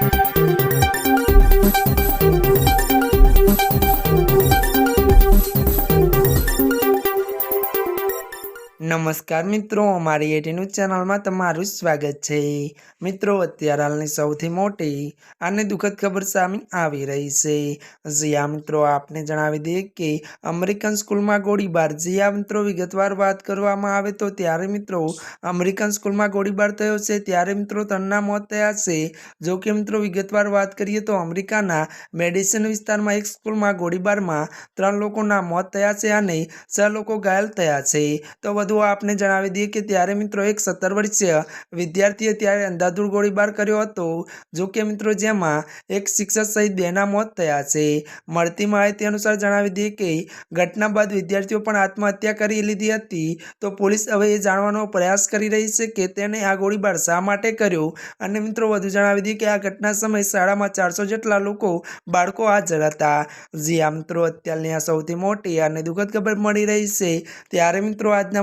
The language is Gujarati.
Thank you. નમસ્કાર મિત્રો, અમારી એટીન્યૂઝ ચેનલમાં તમારું સ્વાગત છે. મિત્રો, અત્યારે હાલની સૌથી મોટી અને દુઃખદ ખબર સામે આવી રહી છે. જીયા મિત્રો, આપને જણાવી દઈએ કે અમેરિકન સ્કૂલમાં ગોળીબાર. જિયા મિત્રો, વિગતવાર વાત કરવામાં આવે તો ત્યારે મિત્રો, અમેરિકન સ્કૂલમાં ગોળીબાર થયો છે ત્યારે મિત્રો ત્રણના મોત થયા છે. જો કે મિત્રો, વિગતવાર વાત કરીએ તો અમેરિકાના મેડિસન વિસ્તારમાં એક સ્કૂલમાં ગોળીબારમાં ત્રણ લોકોના મોત થયા છે અને છ લોકો ઘાયલ થયા છે. તો વધુ આપને જણાવી દઈએ કે ત્યારે મિત્રો એક સત્તર વર્ષીય વિદ્યાર્થીએ ત્યારે અંધાધૂળ ગોળીબાર કર્યો હતો. જો કે મિત્રો જેમાં એક શિક્ષક સહિત બેના મોત થયા છે. મળતી માહિતી અનુસાર જણાવી દઈએ કે ઘટના બાદ વિદ્યાર્થીઓ પણ આત્મહત્યા કરી લીધી હતી. તો પોલીસ હવે એ જાણવાનો પ્રયાસ કરી રહી છે કે તેને આ ગોળીબાર શા માટે કર્યો? અને મિત્રો વધુ જણાવી દઈએ કે આ ઘટના સમયે શાળામાં ચારસો જેટલા લોકો બાળકો હાજર હતા. જી આ મિત્રો, અત્યારની આ સૌથી મોટી અને દુઃખદ ખબર મળી રહી છે. ત્યારે મિત્રો આજના